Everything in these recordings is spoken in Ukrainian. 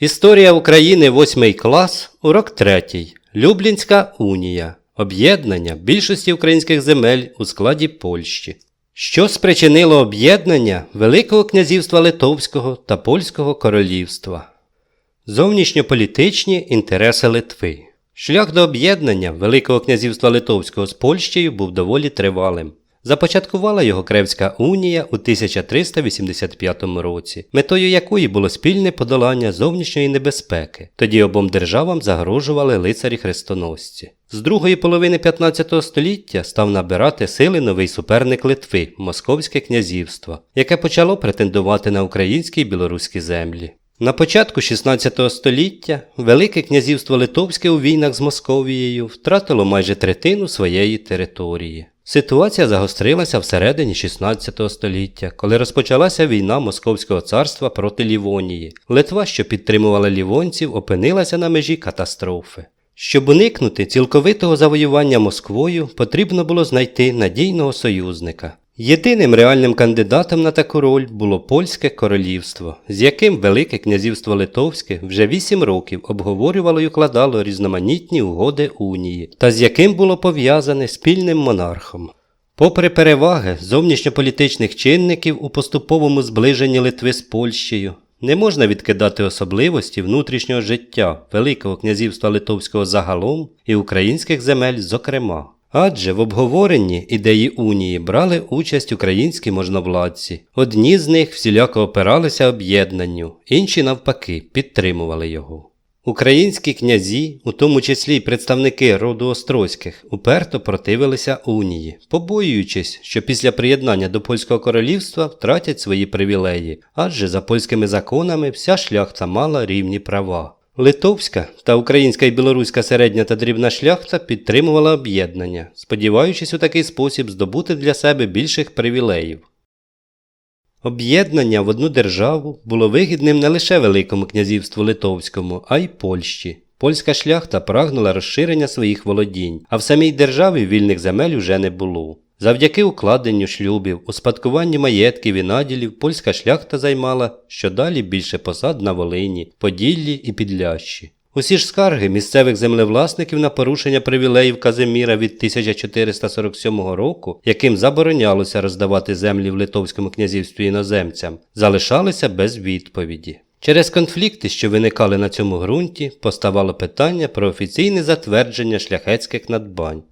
Історія України 8 клас, урок 3. Люблінська унія. Об'єднання більшості українських земель у складі Польщі. Що спричинило об'єднання Великого князівства Литовського та Польського королівства? Зовнішньополітичні інтереси Литви. Шлях до об'єднання Великого князівства Литовського з Польщею був доволі тривалим. Започаткувала його Кревська унія у 1385 році, метою якої було спільне подолання зовнішньої небезпеки. Тоді обом державам загрожували лицарі хрестоносці. З другої половини 15 століття став набирати сили новий суперник Литви Московське князівство, яке почало претендувати на українські і білоруські землі. На початку 16 століття Велике князівство Литовське у війнах з Московією втратило майже третину своєї території. Ситуація загострилася всередині 16 століття, коли розпочалася війна Московського царства проти Лівонії. Литва, що підтримувала лівонців, опинилася на межі катастрофи. Щоб уникнути цілковитого завоювання Москвою, потрібно було знайти надійного союзника. Єдиним реальним кандидатом на таку роль було Польське королівство, з яким Велике князівство Литовське вже вісім років обговорювало і укладало різноманітні угоди унії, та з яким було пов'язане спільним монархом. Попри переваги зовнішньополітичних чинників у поступовому зближенні Литви з Польщею, не можна відкидати особливості внутрішнього життя Великого князівства Литовського загалом і українських земель зокрема. Адже в обговоренні ідеї унії брали участь українські можновладці. Одні з них всіляко опиралися об'єднанню, інші навпаки підтримували його. Українські князі, у тому числі й представники роду Острозьких, уперто противилися унії, побоюючись, що після приєднання до польського королівства втратять свої привілеї, адже за польськими законами вся шляхта мала рівні права. Литовська та українська і білоруська середня та дрібна шляхта підтримувала об'єднання, сподіваючись у такий спосіб здобути для себе більших привілеїв. Об'єднання в одну державу було вигідним не лише Великому князівству Литовському, а й Польщі. Польська шляхта прагнула розширення своїх володінь, а в самій державі вільних земель уже не було. Завдяки укладенню шлюбів, успадкуванню маєтків і наділів польська шляхта займала щодалі більше посад на Волині, Поділлі і Підлящі. Усі ж скарги місцевих землевласників на порушення привілеїв Казиміра від 1447 року, яким заборонялося роздавати землі в Литовському князівстві іноземцям, залишалися без відповіді. Через конфлікти, що виникали на цьому ґрунті, поставало питання про офіційне затвердження шляхетських надбань.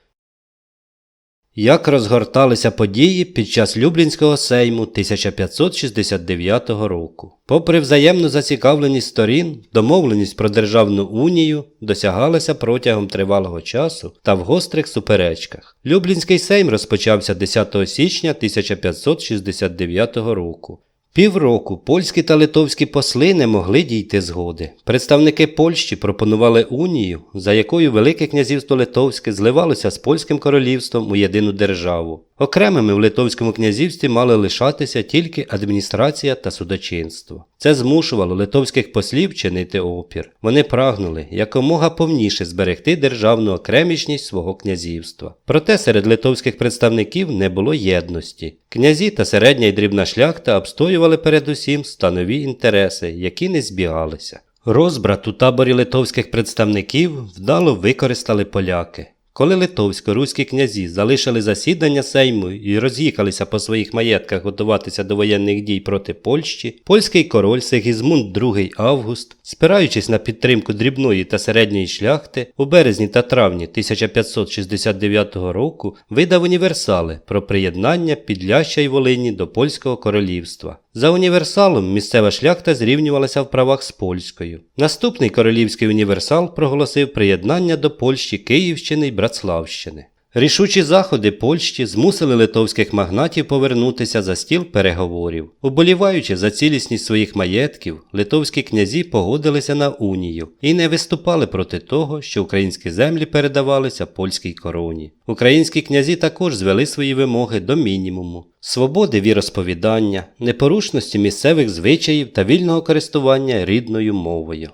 Як розгорталися події під час Люблінського сейму 1569 року. Попри взаємну зацікавленість сторін, домовленість про державну унію досягалася протягом тривалого часу та в гострих суперечках. Люблінський сейм розпочався 10 січня 1569 року. Півроку польські та литовські посли не могли дійти згоди. Представники Польщі пропонували унію, за якою Велике князівство Литовське зливалося з польським королівством у єдину державу. Окремими в Литовському князівстві мали лишатися тільки адміністрація та судочинство. Це змушувало литовських послів чинити опір. Вони прагнули якомога повніше зберегти державну окремішність свого князівства. Проте серед литовських представників не було єдності. Князі та середня і дрібна шляхта обстоювали передусім станові інтереси, які не збігалися. Розбрат у таборі литовських представників вдало використали поляки. Коли литовсько-руські князі залишили засідання Сейму і роз'їхалися по своїх маєтках готуватися до воєнних дій проти Польщі, польський король Сигізмунд II Август, спираючись на підтримку дрібної та середньої шляхти, у березні та травні 1569 року видав універсали про приєднання Підляща й Волині до польського королівства. За універсалом місцева шляхта зрівнювалася в правах з польською. Наступний королівський універсал проголосив приєднання до Польщі Київщини й Братславщини. Рішучі заходи Польщі змусили литовських магнатів повернутися за стіл переговорів. Уболіваючи за цілісність своїх маєтків, литовські князі погодилися на унію і не виступали проти того, що українські землі передавалися польській короні. Українські князі також звели свої вимоги до мінімуму. Свободи віросповідання, непорушності місцевих звичаїв та вільного користування рідною мовою.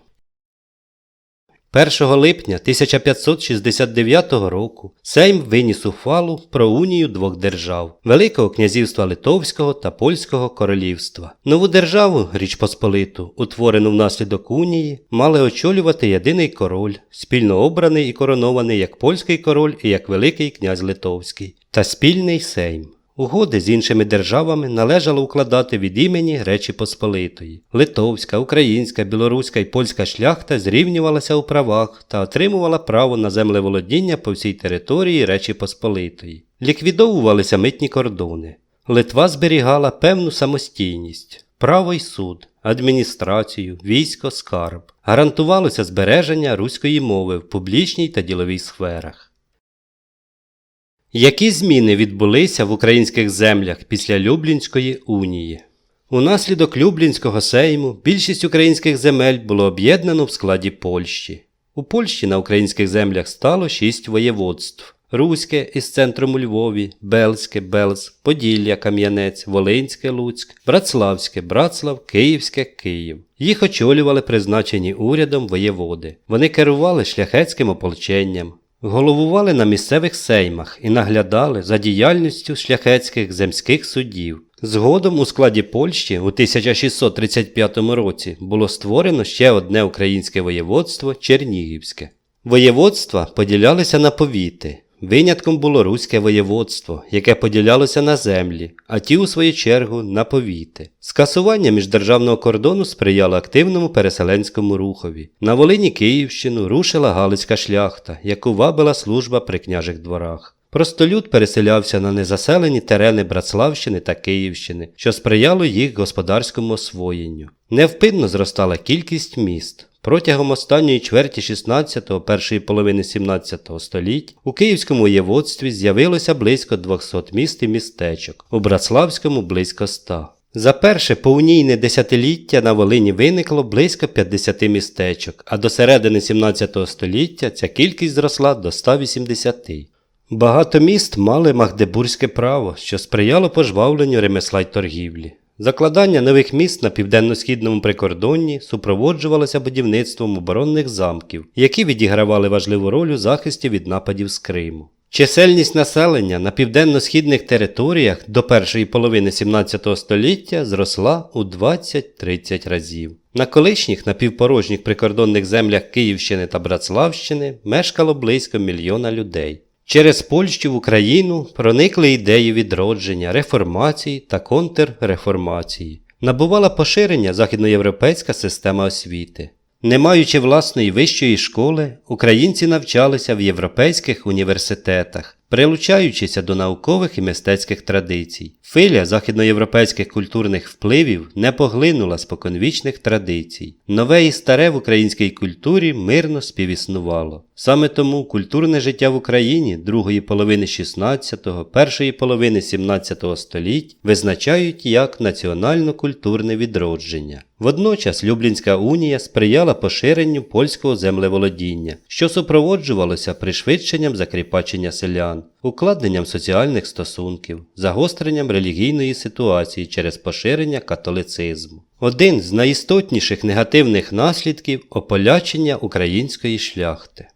1 липня 1569 року Сейм виніс ухвалу про унію двох держав Великого князівства Литовського та Польського королівства. Нову державу, Річ Посполиту, утворену внаслідок унії, мали очолювати єдиний король, спільно обраний і коронований як польський король і як Великий князь Литовський, та спільний Сейм. Угоди з іншими державами належало укладати від імені Речі Посполитої. Литовська, українська, білоруська і польська шляхта зрівнювалася у правах та отримувала право на землеволодіння по всій території Речі Посполитої. Ліквідовувалися митні кордони. Литва зберігала певну самостійність, право й суд, адміністрацію, військо, скарб. Гарантувалося збереження руської мови в публічній та діловій сферах. Які зміни відбулися в українських землях після Люблінської унії? Унаслідок Люблінського сейму більшість українських земель було об'єднано в складі Польщі. У Польщі на українських землях стало шість воєводств: Руське із центром у Львові, Белське, Белз, Поділля, Кам'янець, Волинське, Луцьк, Братславське, Братслав, Київське, Київ. Їх очолювали призначені урядом воєводи. Вони керували шляхетським ополченням, головували на місцевих сеймах і наглядали за діяльністю шляхетських земських судів. Згодом у складі Польщі у 1635 році було створено ще одне українське воєводство Чернігівське. Воєводства поділялися на повіти. Винятком було руське воєводство, яке поділялося на землі, а ті, у свою чергу, на повіти. Скасування міждержавного кордону сприяло активному переселенському рухові. На Волині Київщину рушила Галицька шляхта, яку вабила служба при княжих дворах. Простолюд переселявся на незаселені терени Братславщини та Київщини, що сприяло їх господарському освоєнню. Невпинно зростала кількість міст. Протягом останньої чверті 16-го, першої половини 17 століть у Київському воєводстві з'явилося близько 200 міст і містечок, у Братславському близько 100. За перше повнійне десятиліття на Волині виникло близько 50 містечок, а до середини 17 століття ця кількість зросла до 180. Багато міст мали магдебурзьке право, що сприяло пожвавленню ремесла й торгівлі. Закладання нових міст на південно-східному прикордонні супроводжувалося будівництвом оборонних замків, які відігравали важливу роль у захисті від нападів з Криму. Чисельність населення на південно-східних територіях до першої половини 17 століття зросла у 20-30 разів. На колишніх напівпорожніх прикордонних землях Київщини та Братславщини мешкало близько мільйона людей. Через Польщу в Україну проникли ідеї відродження, реформації та контрреформації. Набувала поширення західноєвропейська система освіти. Не маючи власної вищої школи, українці навчалися в європейських університетах, прилучаючися до наукових і мистецьких традицій. Филя західноєвропейських культурних впливів не поглинула споконвічних традицій. Нове і старе в українській культурі мирно співіснувало. Саме тому культурне життя в Україні другої половини 16-го, першої половини 17 століть визначають як національно-культурне відродження. Водночас Люблінська унія сприяла поширенню польського землеволодіння, що супроводжувалося пришвидшенням закріпачення селян, укладенням соціальних стосунків, загостренням релігійної ситуації через поширення католицизму. Один з найістотніших негативних наслідків ополячення української шляхти.